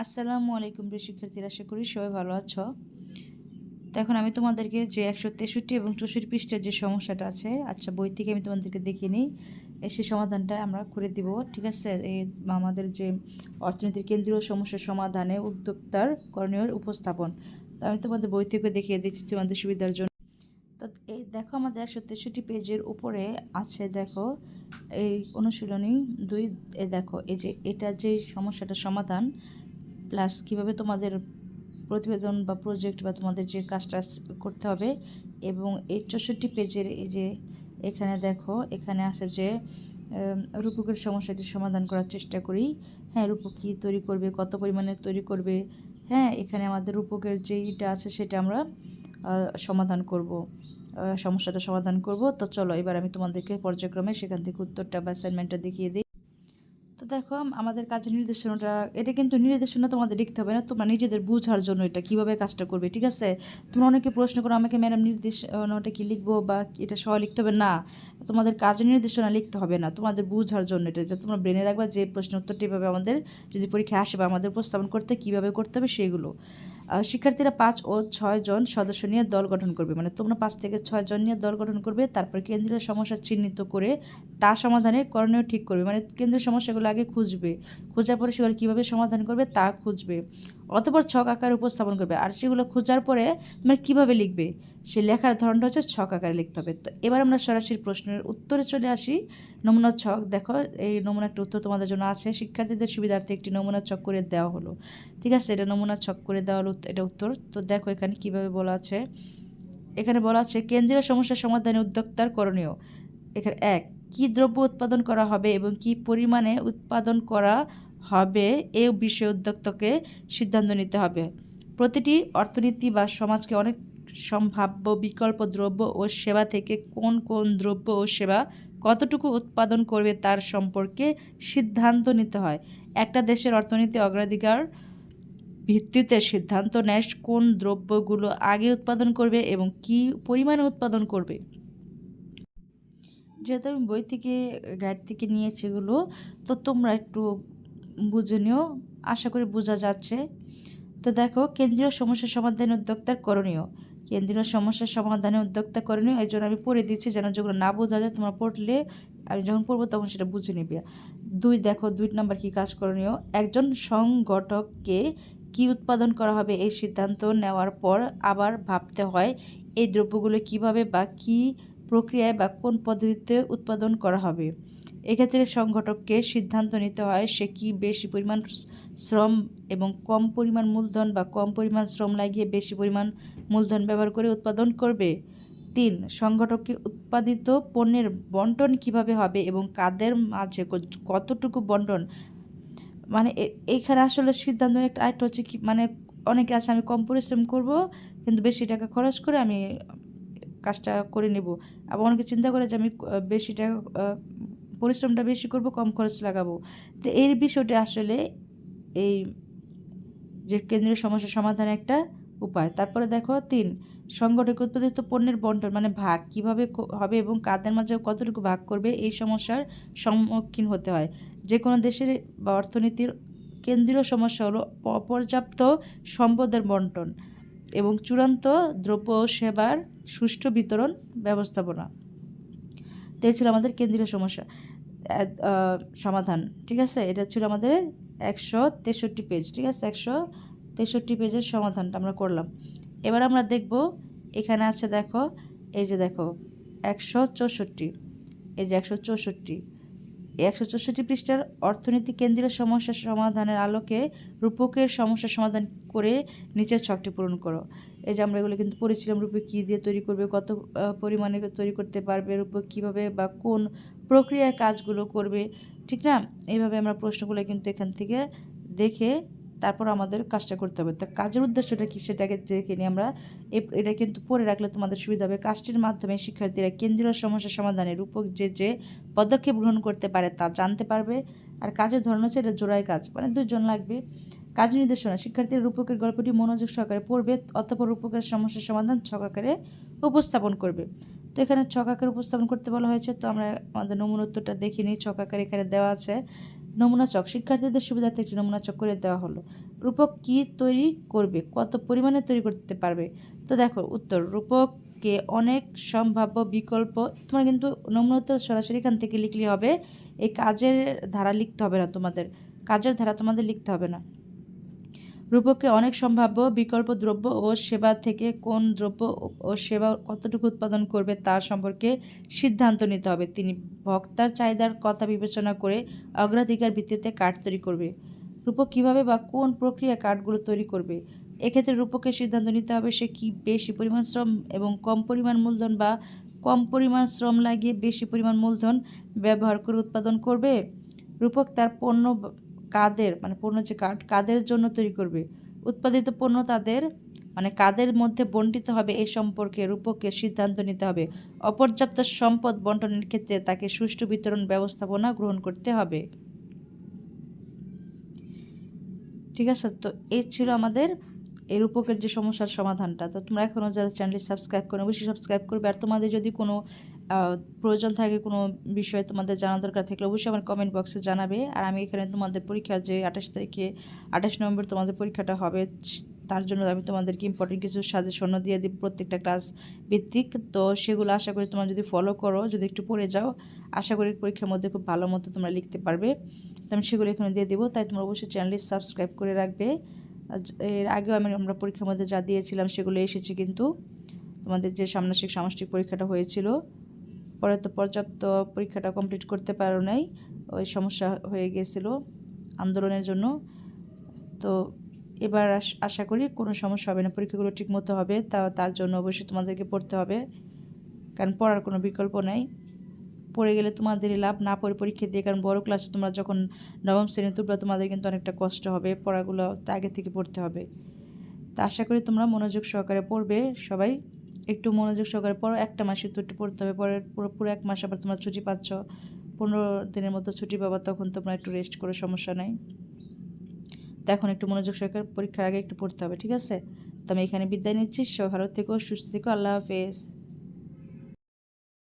আসসালামু আলাইকুম প্রিয় শিক্ষার্থীরা, আশা করি সবাই ভালো আছো। তো এখন আমি তোমাদেরকে যে একশো তেষট্টি এবং চৌষট্টি পৃষ্ঠের যে সমস্যাটা আছে আচ্ছা বই থেকে আমি তোমাদেরকে দেখিয়ে নিই। সেই সমাধানটা আমরা করে দিব, ঠিক আছে? আমাদের যে অর্থনীতির কেন্দ্রীয় সমস্যার সমাধানে উদ্যোক্তার করণীয় উপস্থাপন। আমি তোমাদের বই থেকে দেখিয়ে দিচ্ছি তোমাদের সুবিধার জন্য। তো এই দেখো আমাদের একশো তেষট্টি পেজের উপরে আছে, দেখো, এই অনুশীলনী দুই, এ দেখো, এই যে এটা যে সমস্যাটা সমাধান প্লাস কীভাবে তোমাদের প্রতিবেদন বা প্রজেক্ট বা তোমাদের যে কাজটা করতে হবে এবং এই চৌষট্টি পেজের এই যে এখানে দেখো, এখানে আছে যে রূপকের সমস্যাটি সমাধান করার চেষ্টা করি। হ্যাঁ রূপক কী তৈরি করবে, কত পরিমাণে তৈরি করবে? হ্যাঁ এখানে আমাদের রূপকের যেইটা আছে সেটা আমরা সমাধান করব। সমস্যাটা সমাধান করব। তো চলো, এবার আমি তোমাদেরকে পর্যায়ক্রমে সেখান থেকে উত্তরটা বা অ্যাসাইনমেন্টটা দেখিয়ে দিই। তো দেখো, আমাদের কাজের নির্দেশনাটা, এটা কিন্তু নির্দেশনা তোমাদের লিখতে হবে না, তোমরা নিজেদের বোঝার জন্য এটা কীভাবে কাজটা করবে, ঠিক আছে? তোমরা অনেকে প্রশ্ন করো, আমাকে ম্যাডাম নির্দেশনাটা কি লিখব বা এটা সহ লিখতে হবে? না, তোমাদের কাজ নির্দেশনা লিখতে হবে না, তোমাদের বোঝার জন্য এটা এটা তোমরা ব্রেনে রাখবা, যে প্রশ্ন উত্তরটি এভাবে আমাদের, যদি পরীক্ষা আসে বা আমাদের উপস্থাপন করতে কীভাবে করতে হবে সেগুলো। শিক্ষার্থীরা পাঁচ ও ছয় জন সদস্য নিয়ে দল গঠন করবে। মানে তোমরা পাঁচ থেকে ছয় জন নিয়ে দল গঠন করবে, তারপর কেন্দ্রীয় সমস্যা চিহ্নিত করে তা সমাধানে করণীয় ঠিক করবে। মানে কেন্দ্রীয় সমস্যাগুলো আগে খুঁজবে। খোঁজার পরে সেগুলো কীভাবে সমাধান করবে তা খুঁজবে। অতপর ছক আকার উপস্থাপন করবে। আর সেগুলো খোঁজার পরে মানে কীভাবে লিখবে? সে লেখার ধরনটা হচ্ছে ছক আকারে লিখতে হবে। তো এবার আমরা সরাসরি প্রশ্নের উত্তরে চলে আসি। নমুনা ছক, দেখো, এই নমুনা একটা উত্তর তোমাদের জন্য আছে। শিক্ষার্থীদের সুবিধার্থে একটি নমুনা ছক করে দেওয়া হলো। ঠিক আছে, এটা নমুনা ছক করে দেওয়া হলো, এটা উত্তর। তো দেখো এখানে কীভাবে বলা আছে। এখানে বলা আছে, কেন্দ্রীয় সমস্যা সমাধানে উদ্যোক্তার করণীয়। এখানে এক, কী দ্রব্য উৎপাদন করা হবে এবং কী পরিমাণে উৎপাদন করা হবে, এ বিষয়ে উদ্যোক্তাকে সিদ্ধান্ত নিতে হবে। প্রতিটি অর্থনীতি বা সমাজকে অনেক সম্ভাব্য বিকল্প দ্রব্য ও সেবা থেকে কোন কোন দ্রব্য ও সেবা কতটুকু উৎপাদন করবে তার সম্পর্কে সিদ্ধান্ত নিতে হয়। একটা দেশের অর্থনীতি অগ্রাধিকার ভিত্তিতে সিদ্ধান্ত নেয় কোন দ্রব্যগুলো আগে উৎপাদন করবে এবং কী পরিমাণে উৎপাদন করবে। যেহেতু আমি বই থেকে, গাইড থেকে নিয়েছি এগুলো, তো তোমরা একটু বুঝে নিও আশা করি বোঝা যাচ্ছে। তো দেখো, কেন্দ্রীয় সমস্যা সমাধানে উদ্যোক্তার করণীয়। কেন্দ্রীয় সমস্যার সমাধানে উদ্যোক্তা করণীয়, এই জন্য আমি পড়ে দিচ্ছি যেন যেগুলো না বোঝা যায়, তোমরা পড়লে আমি যখন পড়ব তখন সেটা বুঝে নিবে। দুই, দেখো, দুই নম্বর কী কাজ করণীয়? একজন সংগঠককে কী উৎপাদন করা হবে এই সিদ্ধান্ত নেওয়ার পর আবার ভাবতে হয়, এই দ্রব্যগুলো কীভাবে বা কী প্রক্রিয়ায় বা কোন পদ্ধতিতে উৎপাদন করা হবে। এক্ষেত্রে সংগঠককে সিদ্ধান্ত নিতে হয় সে কি বেশি পরিমাণ শ্রম এবং কম পরিমাণ মূলধন বা কম পরিমাণ শ্রম লাগিয়ে বেশি পরিমাণ মূলধন ব্যবহার করে উৎপাদন করবে। তিন, সংগঠককে উৎপাদিত পণ্যের বন্টন কীভাবে হবে এবং কাদের মাঝে কতটুকু বন্টন? মানে এ- এইখানে আসলে সিদ্ধান্ত একটা আরেকটা হচ্ছে কি মানে অনেকে আছে আমি কম পরিশ্রম করব, কিন্তু বেশি টাকা খরচ করে আমি কাজটা করে নেব। আবার অনেকে চিন্তা করে যে আমি বেশি টাকা পরিশ্রমটা বেশি করব, কম খরচ লাগাবো। তো এই বিষয়টা আসলে এই যে কেন্দ্রীয় সমস্যা সমাধান একটা উপায়। তারপরে দেখো, তিন, সংগঠক উৎপাদিত পণ্যের বন্টন মানে ভাগ। কীভাবে হবে এবং কাদের মাঝে কতটুকু ভাগ করবে, এই সমস্যার সম্মুখীন হতে হয়। যে কোনো দেশের বা অর্থনীতির কেন্দ্রীয় সমস্যা হলো অপর্যাপ্ত সম্পদের বন্টন এবং চূড়ান্ত দ্রব্য সেবার সুষ্ঠু বিতরণ ব্যবস্থাপনা। তো ছিল আমাদের কেন্দ্রীয় সমস্যা। সমাধান, ঠিক আছে? এটা ছিল আমাদের একশো তেষট্টি পেজ ঠিক আছে? একশো তেষট্টি পেজের সমাধানটা আমরা করলাম। এবার আমরা দেখব, এখানে আছে দেখো, এই যে দেখো, একশো চৌষট্টি, এই যে একশো চৌষট্টি। একশো চৌষট্টি পৃষ্ঠার অর্থনীতি কেন্দ্রীয় সমস্যা সমাধানের আলোকে রূপকের সমস্যা সমাধান করে নিচের ছকটি পূরণ করো। এই যে আমরা এগুলো কিন্তু পড়েছিলাম রূপে কী দিয়ে তৈরি করবে, কত পরিমাণে তৈরি করতে পারবে রূপক কীভাবে বা কোন প্রক্রিয়ার কাজগুলো করবে, ঠিক না? এইভাবে আমরা প্রশ্নগুলো কিন্তু এখান থেকে দেখে তারপর আমাদের কাজটা করতে হবে। তো কাজের উদ্দেশ্যটা কী সেটাকে দেখে নিয়ে আমরা। এটা কিন্তু পড়ে রাখলে তোমাদের সুবিধা হবে। কাজটির মাধ্যমে শিক্ষার্থীরা কেন্দ্রীয় সমস্যা সমাধানে রূপক যে যে পদক্ষেপ গ্রহণ করতে পারে তা জানতে পারবে। আর কাজের ধরন হচ্ছে এটা জোড়ায় কাজ মানে দুজন লাগবে। কাজ নির্দেশনা, শিক্ষার্থীরা রূপকের গল্পটি মনোযোগ সহকারে পড়বে, অতপর রূপকের সমস্যার সমাধান ছকাকারে উপস্থাপন করবে। তো এখানে ছক আকারে উপস্থাপন করতে বলা হয়েছে, তো আমরা আমাদের নমুনা উত্তরটা দেখে নিই, ছক এখানে দেওয়া আছে, নমুনা চক শিক্ষার্থীদের সুবিধার্থে একটি নমুনা চক করে দেওয়া হলো। রূপক কি তৈরি করবে? কত পরিমাণে তৈরি করতে পারবে? তো দেখো, উত্তর, রূপককে অনেক সম্ভাব্য বিকল্প, তোমার কিন্তু নমুনা উত্তর সরাসরি এখান থেকে লিখলে হবে, এই কাজের ধারা লিখতে হবে না তোমাদের, কাজের ধারা তোমাদের লিখতে হবে না। রূপককে অনেক সম্ভাব্য বিকল্প দ্রব্য ও সেবা থেকে কোন দ্রব্য ও সেবা কতটুকু উৎপাদন করবে তার সম্পর্কে সিদ্ধান্ত নিতে হবে। তিনি ভোক্তার চাহিদার কথা বিবেচনা করে অগ্রাধিকার ভিত্তিতে কার্ড তৈরি করবে। রূপক কীভাবে বা কোন প্রক্রিয়া কার্ডগুলো তৈরি করবে? এক্ষেত্রে রূপকের সিদ্ধান্ত নিতে হবে সে কি বেশি পরিমাণ শ্রম এবং কম পরিমাণ মূলধন বা কম পরিমাণ শ্রম লাগিয়ে বেশি পরিমাণ মূলধন ব্যবহার করে উৎপাদন করবে? রূপক তার পণ্য কাদের মানে পণ্য যে কার্ড কাদের জন্য তৈরি করবে? উৎপাদিত পণ্য তাদের মানে কাদের মধ্যে বন্টিত হবে এই সম্পর্কে রূপককে সিদ্ধান্ত নিতে হবে। অপর্যাপ্ত সম্পদ বন্টনের ক্ষেত্রে তাকে সুষ্ঠু বিতরণ ব্যবস্থাপনা গ্রহণ করতে হবে। ঠিক আছে, তো এই ছিল আমাদের এই রূপকের যে সমস্যার সমাধানটা। তো তোমরা এখনও যারা চ্যানেলটি সাবস্ক্রাইব করো অবশ্যই সাবস্ক্রাইব করবে। আর তোমাদের যদি কোনো প্রয়োজন থাকে কোনো বিষয়ে তোমাদের জানা দরকার থাকলে অবশ্যই আমার কমেন্ট বক্সে জানাবে। আর আমি এখানে তোমাদের পরীক্ষা যে আঠাশ তারিখে আঠাশ নভেম্বর তোমাদের পরীক্ষাটা হবে, তার জন্য আমি তোমাদেরকে ইম্পর্টেন্ট কিছু সাজেশনও দিয়ে দিই প্রত্যেকটা ক্লাস ভিত্তিক। তো সেগুলো আশা করি তোমরা যদি ফলো করো, যদি একটু পড়ে যাও, আশা করি পরীক্ষার মধ্যে খুব ভালো মতো তোমরা লিখতে পারবে। তো আমি সেগুলো এখানে দিয়ে দেবো, তাই তোমরা অবশ্যই চ্যানেলটি সাবস্ক্রাইব করে রাখবে। এর আগেও আমি আমরা পরীক্ষার মধ্যে যা দিয়েছিলাম সেগুলো এসেছে কিন্তু তোমাদের যে সামনাসিক সামষ্টিক পরীক্ষাটা হয়েছিল। পরে তো পর্যাপ্ত পরীক্ষাটা কমপ্লিট করতে পারো নাই, ওই সমস্যা হয়ে গিয়েছিল আন্দোলনের জন্য। তো এবার আশ- করি কোনো সমস্যা হবে না, পরীক্ষাগুলো ঠিকমতো হবে, তা, তার জন্য অবশ্যই তোমাদেরকে পড়তে হবে, কারণ পড়ার কোনো বিকল্প নেই। পড়ে গেলে তোমাদেরই লাভ, না পড়ে পরীক্ষা দিয়ে, কারণ বড় ক্লাসে তোমরা যখন নবম শ্রেণি তুলবে তোমাদের কিন্তু অনেকটা কষ্ট হবে, পড়াগুলো তা আগে থেকে পড়তে হবে। তা আশা করি তোমরা মনোযোগ সহকারে পড়বে সবাই। একটু মনোযোগ সহকারে পর একটা মাসে তো একটু পড়তে হবে পরে, পুরো এক মাস আবার তোমরা ছুটি পাচ্ছ। পনেরো দিনের মতো ছুটি পাবা, তখন তোমরা একটু রেস্ট করে, সমস্যা নেই। তো এখন একটু মনোযোগ সহকারে পরীক্ষার আগে একটু পড়তে হবে, ঠিক আছে? তো আমি এখানে বিদায় নিচ্ছি ভালো থেকো, সুস্থ থেকো, আল্লাহ হাফেজ।